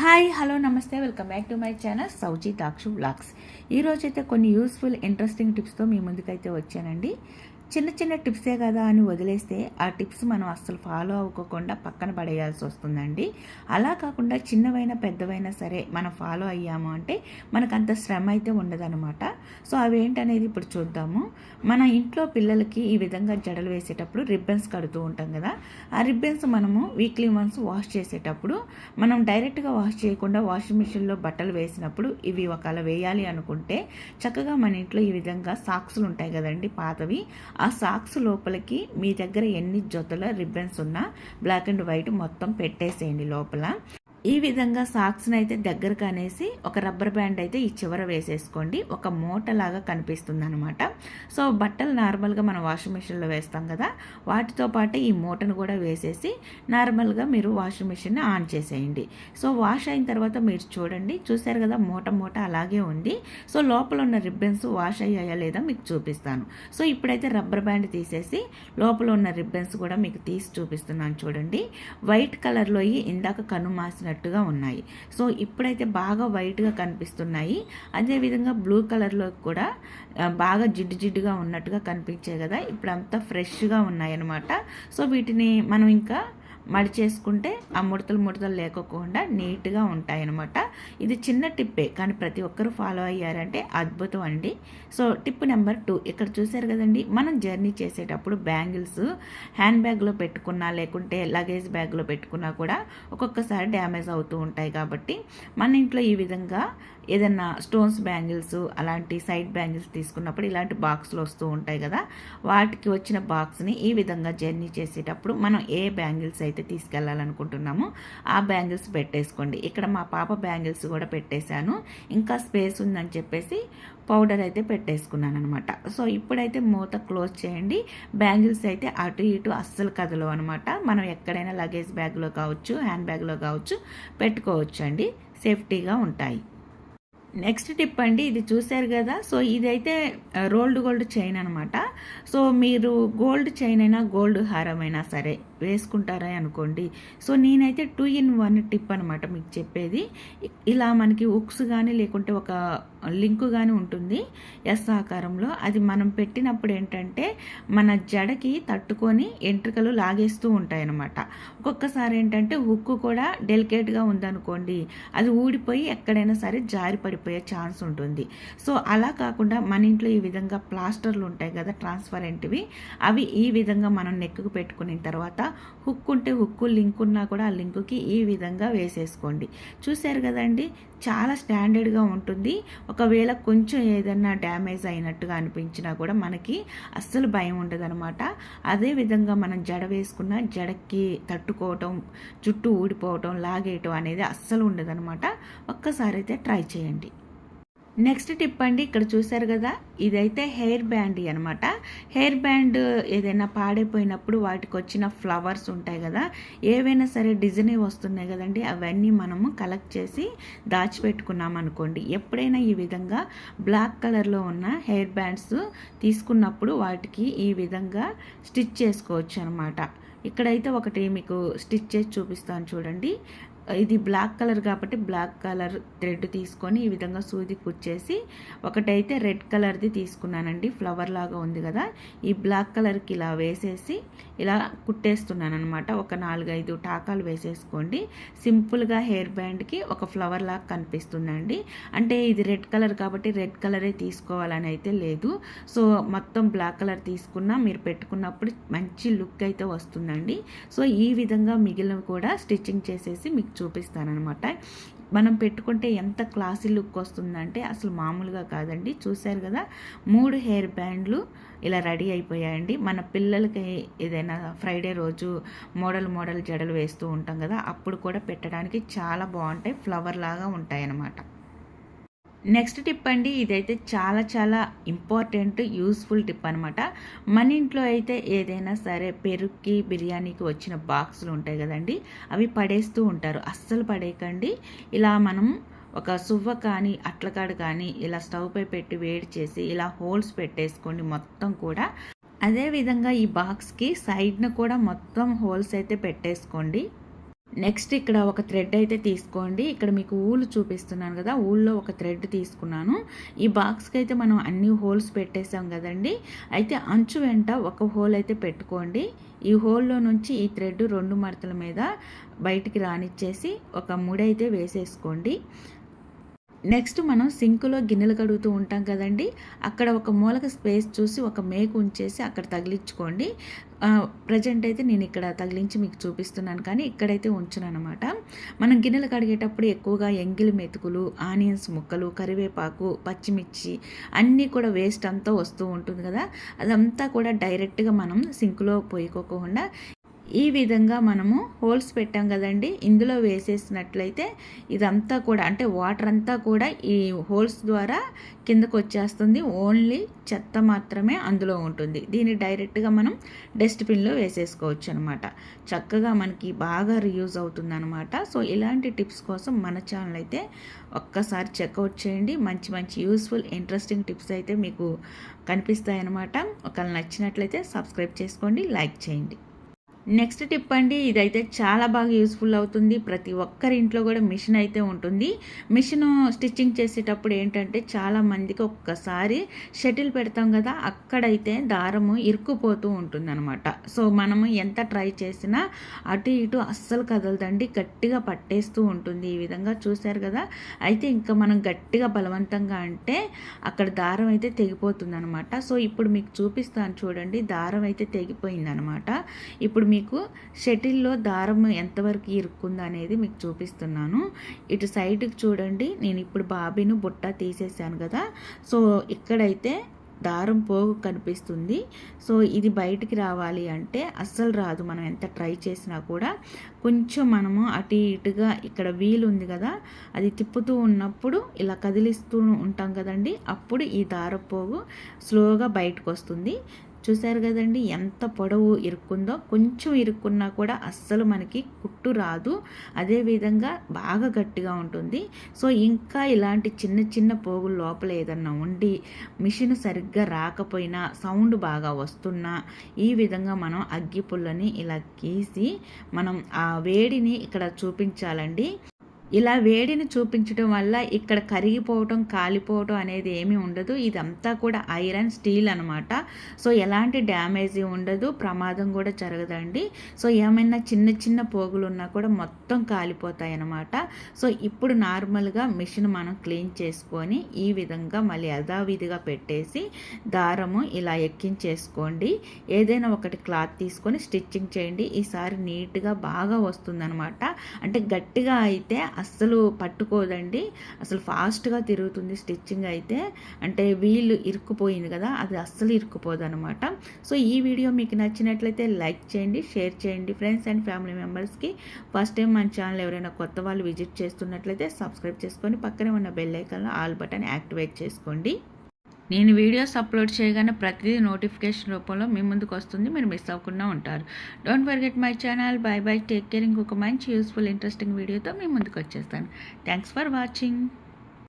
Hi hello నమస్తే welcome back to my channel సౌజీ దాక్షు blogs ఈరోజైతే కొన్ని యూస్ఫుల్ ఇంట్రెస్టింగ్ టిప్స్తో మీ ముందుకైతే వచ్చానండి. చిన్న చిన్న టిప్సే కదా అని వదిలేస్తే ఆ టిప్స్ మనం అస్సలు ఫాలో అవ్వకుండా పక్కన పడేయాల్సి వస్తుందండి. అలా కాకుండా చిన్నవైనా పెద్దవైనా సరే మనం ఫాలో అయ్యాము అంటే మనకు అంత శ్రమ అయితే ఉండదనమాట సో అవి ఏంటనేది ఇప్పుడు చూద్దాము. మన ఇంట్లో పిల్లలకి ఈ విధంగా జడలు వేసేటప్పుడు రిబ్బన్స్ కడుతూ ఉంటాం కదా. ఆ రిబ్బన్స్ మనము వీక్లీ వన్స్ వాష్ చేసేటప్పుడు మనం డైరెక్ట్గా వాష్ చేయకుండా వాషింగ్ మిషన్లో బట్టలు వేసినప్పుడు ఇవి ఒకవేళ వేయాలి అనుకుంటే చక్కగా మన ఇంట్లో ఈ విధంగా సాక్స్లు ఉంటాయి కదండి పాతవి. ఆ సాక్స్ లోపలికి మీ దగ్గర ఎన్ని జతల రిబ్బన్స్ ఉన్నా బ్లాక్ అండ్ వైట్ మొత్తం పెట్టేసేయండి లోపల. ఈ విధంగా సాక్స్ని అయితే దగ్గరకు అనేసి ఒక రబ్బర్ బ్యాండ్ అయితే ఈ చివర వేసేసుకోండి. ఒక మూట లాగా కనిపిస్తుంది అనమాట సో బట్టలు నార్మల్గా మనం వాషింగ్ మిషన్లో వేస్తాం కదా వాటితో పాటు ఈ మూటను కూడా వేసేసి నార్మల్గా మీరు వాషింగ్ మిషన్ని ఆన్ చేసేయండి. సో వాష్ అయిన తర్వాత మీరు చూడండి. చూసారు కదా మూట మూట అలాగే ఉంది. సో లోపల ఉన్న రిబ్బన్స్ వాష్ అయ్యాయా లేదా మీకు చూపిస్తాను. సో ఇప్పుడైతే రబ్బర్ బ్యాండ్ తీసేసి లోపల ఉన్న రిబ్బన్స్ కూడా మీకు తీసి చూపిస్తున్నాను చూడండి. వైట్ కలర్లో ఇందాక కను మాసిన ఉన్నాయి. సో ఇప్పుడైతే బాగా వైట్గా కనిపిస్తున్నాయి. అదేవిధంగా బ్లూ కలర్లో కూడా బాగా జిడ్డు జిడ్డుగా ఉన్నట్టుగా కనిపించాయి కదా. ఇప్పుడు అంతా ఫ్రెష్గా ఉన్నాయి అన్నమాట సో వీటిని మనం ఇంకా మడిచేసుకుంటే ఆ ముడతలు ముడతలు లేకోకుండా నీట్గా ఉంటాయి అనమాట ఇది చిన్న టిప్పే కానీ ప్రతి ఒక్కరూ ఫాలో అయ్యారంటే అద్భుతం అండి. సో టిప్ నెంబర్ టూ ఇక్కడ చూసారు కదండి మనం జర్నీ చేసేటప్పుడు బ్యాంగిల్స్ హ్యాండ్ బ్యాగ్లో పెట్టుకున్నా లేకుంటే లగేజ్ బ్యాగ్లో పెట్టుకున్నా కూడా ఒక్కొక్కసారి డ్యామేజ్ అవుతూ ఉంటాయి కాబట్టి మన ఇంట్లో ఈ విధంగా ఏదన్నా స్టోన్స్ బ్యాంగిల్స్ అలాంటి సైడ్ బ్యాంగిల్స్ తీసుకున్నప్పుడు ఇలాంటి బాక్స్లు వస్తూ ఉంటాయి కదా వాటికి వచ్చిన బాక్స్ని ఈ విధంగా జర్నీ చేసేటప్పుడు మనం ఏ బ్యాంగిల్స్ అయితే తీసుకెళ్ళాలనుకుంటున్నామో ఆ బ్యాంగిల్స్ పెట్టేసుకోండి. ఇక్కడ మా పాప బ్యాంగిల్స్ కూడా పెట్టేశాను. ఇంకా స్పేస్ ఉందని చెప్పేసి పౌడర్ అయితే పెట్టేసుకున్నాను అనమాట సో ఇప్పుడైతే మూత క్లోజ్ చేయండి. బ్యాంగిల్స్ అయితే అటు ఇటు అస్సలు కదలవు అనమాట మనం ఎక్కడైనా లగేజ్ బ్యాగ్లో కావచ్చు హ్యాండ్ బ్యాగ్లో కావచ్చు పెట్టుకోవచ్చు అండి సేఫ్టీగా ఉంటాయి. నెక్స్ట్ టిప్ అండి ఇది చూశారు కదా? సో ఇదైతే రోల్డ్ గోల్డ్ చైన్ అనమాట సో మీరు గోల్డ్ చైన్ అయినా గోల్డ్ హారం అయినా సరే వేసుకుంటారా అనుకోండి. సో నేనైతే టూ ఇన్ వన్ టిప్ అనమాట మీకు చెప్పేది. ఇలా మనకి ఉక్స్ కానీ లేకుంటే ఒక లింకు కానీ ఉంటుంది ఎస్ ఆకారంలో. అది మనం పెట్టినప్పుడు ఏంటంటే మన జడకి తట్టుకొని ఎంట్రుకలు లాగేస్తూ ఉంటాయి అనమాట ఒక్కొక్కసారి ఏంటంటే హుక్కు కూడా డెలికేట్గా ఉందనుకోండి అది ఊడిపోయి ఎక్కడైనా సరే జారి పడిపోయే ఛాన్స్ ఉంటుంది. సో అలా కాకుండా మన ఇంట్లో ఈ విధంగా ప్లాస్టర్లు ఉంటాయి కదా ట్రాన్స్పరెంట్వి అవి ఈ విధంగా మనం నెక్కు పెట్టుకున్న తర్వాత హుక్ ఉంటే హుక్కు లింక్ ఉన్నా కూడా ఆ లింకుకి ఈ విధంగా వేసేసుకోండి. చూశారు కదండి? చాలా స్టాండర్డ్గా ఉంటుంది. ఒకవేళ కొంచెం ఏదన్నా డ్యామేజ్ అయినట్టుగా అనిపించినా కూడా మనకి అస్సలు భయం ఉండదు అనమాట అదేవిధంగా మనం జడ వేసుకున్న జడకి తట్టుకోవటం జుట్టు ఊడిపోవటం లాగేయటం అనేది అస్సలు ఉండదనమాట ఒక్కసారి అయితే ట్రై చేయండి. నెక్స్ట్ టిప్ అండి ఇక్కడ చూసారు కదా ఇదైతే హెయిర్ బ్యాండ్ అనమాట హెయిర్ బ్యాండ్ ఏదైనా పాడైపోయినప్పుడు వాటికి వచ్చిన ఫ్లవర్స్ ఉంటాయి కదా ఏవైనా సరే డిజైన్ వస్తున్నాయి కదండి అవన్నీ మనము కలెక్ట్ చేసి దాచిపెట్టుకున్నాం అనుకోండి. ఎప్పుడైనా ఈ విధంగా బ్లాక్ కలర్లో ఉన్న హెయిర్ బ్యాండ్స్ తీసుకున్నప్పుడు వాటికి ఈ విధంగా స్టిచ్ చేసుకోవచ్చు అనమాట ఇక్కడైతే ఒకటి మీకు స్టిచ్ చేసి చూపిస్తాను చూడండి. ఇది బ్లాక్ కలర్ కాబట్టి బ్లాక్ కలర్ థ్రెడ్ తీసుకొని ఈ విధంగా సూది కుచ్చేసి ఒకటైతే రెడ్ కలర్ది తీసుకున్నానండి. ఫ్లవర్ లాగా ఉంది కదా. ఈ బ్లాక్ కలర్కి ఇలా వేసేసి ఇలా కుట్టేస్తున్నాను అనమాట ఒక నాలుగైదు టాకాలు వేసేసుకోండి. సింపుల్గా హెయిర్ బ్యాండ్కి ఒక ఫ్లవర్ లాగా కనిపిస్తుందండి. అంటే ఇది రెడ్ కలర్ కాబట్టి రెడ్ కలరే తీసుకోవాలని అయితే లేదు. సో మొత్తం బ్లాక్ కలర్ తీసుకున్నా మీరు పెట్టుకున్నప్పుడు మంచి లుక్ అయితే వస్తుందండి. సో ఈ విధంగా మిగిలినవి కూడా స్టిచ్చింగ్ చేసేసి మీకు చూపిస్తారనమాట మనం పెట్టుకుంటే ఎంత క్లాసీ లుక్ వస్తుందంటే అసలు మామూలుగా కాదండి. చూశారు కదా మూడు హెయిర్ బ్యాండ్లు ఇలా రెడీ అయిపోయాయండి. మన పిల్లలకి ఏదైనా ఫ్రైడే రోజు మోడల్ మోడల్ జడలు వేస్తూ ఉంటాం కదా అప్పుడు కూడా పెట్టడానికి చాలా బాగుంటాయి ఫ్లవర్ లాగా ఉంటాయి అన్నమాట నెక్స్ట్ టిప్ అండి ఇదైతే చాలా చాలా ఇంపార్టెంట్ యూస్ఫుల్ టిప్ అనమాట మన ఇంట్లో అయితే ఏదైనా సరే పెరుగుకి బిర్యానీకి వచ్చిన బాక్సులు ఉంటాయి కదండి అవి పడేస్తూ ఉంటారు. అస్సలు పడేయకండి. ఇలా మనం ఒక సువ్వ కానీ అట్లకాడు కానీ ఇలా స్టవ్ పై పెట్టి వేడి చేసి ఇలా హోల్స్ పెట్టేసుకోండి మొత్తం కూడా. అదేవిధంగా ఈ బాక్స్కి సైడ్ను కూడా మొత్తం హోల్స్ అయితే పెట్టేసుకోండి. నెక్స్ట్ ఇక్కడ ఒక థ్రెడ్ అయితే తీసుకోండి. ఇక్కడ మీకు ఊలు చూపిస్తున్నాను కదా. ఊళ్ళో ఒక థ్రెడ్ తీసుకున్నాను. ఈ బాక్స్కి అయితే మనం అన్ని హోల్స్ పెట్టేసాం కదండి. అయితే అంచు వెంట ఒక హోల్ అయితే పెట్టుకోండి. ఈ హోల్లో నుంచి ఈ థ్రెడ్ రెండు మడతల మీద బయటికి రానిచ్చేసి ఒక ముడైతే వేసేసుకోండి. నెక్స్ట్ మనం సింకులో గిన్నెలు కడుగుతూ ఉంటాం కదండి. అక్కడ ఒక మూలక స్పేస్ చూసి ఒక మేకు ఉంచేసి అక్కడ తగిలించుకోండి. ప్రజెంట్ అయితే నేను ఇక్కడ తగిలించి మీకు చూపిస్తున్నాను కానీ ఇక్కడైతే ఉంచుననమాట మనం గిన్నెలు కడిగేటప్పుడు ఎక్కువగా ఎంగిలి మెతుకులు ఆనియన్స్ ముక్కలు కరివేపాకు పచ్చిమిర్చి అన్నీ కూడా వేస్ట్ అంతా వస్తూ ఉంటుంది కదా. అదంతా కూడా డైరెక్ట్గా మనం సింకులో పోయికోకుండా ఈ విధంగా మనము హోల్స్ పెట్టాం కదండి. ఇందులో వేసేసినట్లయితే ఇదంతా కూడా అంటే వాటర్ అంతా కూడా ఈ హోల్స్ ద్వారా కిందకు వచ్చేస్తుంది. ఓన్లీ చెత్త మాత్రమే అందులో ఉంటుంది. దీన్ని డైరెక్ట్గా మనం డస్ట్బిన్లో వేసేసుకోవచ్చు అనమాట చక్కగా మనకి బాగా రియూజ్ అవుతుంది అనమాట సో ఇలాంటి టిప్స్ కోసం మన ఛానల్ అయితే ఒక్కసారి చెక్అవుట్ చేయండి. మంచి మంచి యూస్ఫుల్ ఇంట్రెస్టింగ్ టిప్స్ అయితే మీకు కనిపిస్తాయన్నమాట ఒకవేళ నచ్చినట్లయితే సబ్స్క్రైబ్ చేసుకోండి లైక్ చేయండి. నెక్స్ట్ టిప్ అండి ఇదైతే చాలా బాగా యూస్ఫుల్ అవుతుంది. ప్రతి ఒక్కరి ఇంట్లో కూడా మిషన్ అయితే ఉంటుంది. మిషన్ స్టిచ్చింగ్ చేసేటప్పుడు ఏంటంటే చాలా మందికి ఒక్కసారి షటిల్ పెడతాం కదా అక్కడైతే దారము ఇరుక్కుపోతూ ఉంటుంది అనమాట సో మనము ఎంత ట్రై చేసినా అటు ఇటు అస్సలు కదలదండి. గట్టిగా పట్టేస్తూ ఉంటుంది. ఈ విధంగా చూశారు కదా అయితే ఇంకా మనం గట్టిగా బలవంతంగా అంటే అక్కడ దారం అయితే తెగిపోతుందనమాట సో ఇప్పుడు మీకు చూపిస్తాను చూడండి దారం అయితే తెగిపోయిందనమాట ఇప్పుడు మీకు షటిల్లో దారం ఎంతవరకు ఇరుక్కుంది అనేది మీకు చూపిస్తున్నాను. ఇటు సైడ్కి చూడండి. నేను ఇప్పుడు బాబీను బుట్ట తీసేసాను కదా. సో ఇక్కడైతే దారం పోగు కనిపిస్తుంది. సో ఇది బయటికి రావాలి అంటే అస్సలు రాదు. మనం ఎంత ట్రై చేసినా కూడా కొంచెం మనము అటు ఇటుగా ఇక్కడ వీలు ఉంది కదా. అది తిప్పుతూ ఉన్నప్పుడు ఇలా కదిలిస్తూ ఉంటాం కదండి. అప్పుడు ఈ దారపోగు స్లోగా బయటకు వస్తుంది చూసారు కదండి ఎంత పొడవు ఇరుక్కుందో కొంచెం ఇరుక్కున్నా కూడా అస్సలు మనకి కుట్టు రాదు. అదేవిధంగా బాగా గట్టిగా ఉంటుంది. సో ఇంకా ఇలాంటి చిన్న చిన్న పోగులు లోపల ఏదన్నా ఉండి మిషన్ సరిగ్గా రాకపోయినా సౌండ్ బాగా వస్తున్నా ఈ విధంగా మనం అగ్గి పుల్లని ఇలా గీసి మనం ఆ వేడిని ఇక్కడ చూపించాలండి. ఇలా వేడిని చూపించడం వల్ల ఇక్కడ కరిగిపోవటం కాలిపోవటం అనేది ఏమీ ఉండదు. ఇదంతా కూడా ఐరన్ స్టీల్ అనమాట సో ఎలాంటి డ్యామేజ్ ఉండదు. ప్రమాదం కూడా జరగదండి. సో ఏమైనా చిన్న చిన్న పోగులు ఉన్నా కూడా మొత్తం కాలిపోతాయి అనమాట సో ఇప్పుడు నార్మల్గా మిషన్ మనం క్లీన్ చేసుకొని ఈ విధంగా మళ్ళీ యథావిధిగా పెట్టేసి దారము ఇలా ఎక్కించేసుకోండి. ఏదైనా ఒకటి క్లాత్ తీసుకొని స్టిచ్చింగ్ చేయండి. ఈసారి నీట్గా బాగా వస్తుందనమాట అంటే గట్టిగా అయితే అస్సలు పట్టుకోదండి. అసలు ఫాస్ట్గా తిరుగుతుంది స్టిచ్చింగ్ అయితే. అంటే వీలు ఇరుక్కుపోయింది కదా అది అస్సలు ఇరుక్కుపోదు అనమాట సో ఈ వీడియో మీకు నచ్చినట్లయితే లైక్ చేయండి షేర్ చేయండి ఫ్రెండ్స్ అండ్ ఫ్యామిలీ మెంబర్స్కి. ఫస్ట్ టైం మన ఛానల్ ఎవరైనా కొత్త వాళ్ళు విజిట్ చేస్తున్నట్లయితే సబ్స్క్రైబ్ చేసుకొని పక్కనే ఉన్న బెల్ ఐకాన్లో ఆల్ బటన్ యాక్టివేట్ చేసుకోండి. నేను వీడియోస్ అప్లోడ్ చేయగానే ప్రతిదీ నోటిఫికేషన్ రూపంలో మీ ముందుకు వస్తుంది మీరు మిస్ అవ్వకుండా ఉంటారు. Don't forget my channel bye bye take care ఇంకొక మంచి యూస్ఫుల్ ఇంట్రెస్టింగ్ వీడియోతో మీ ముందుకు వచ్చేస్తాను. Thanks for watching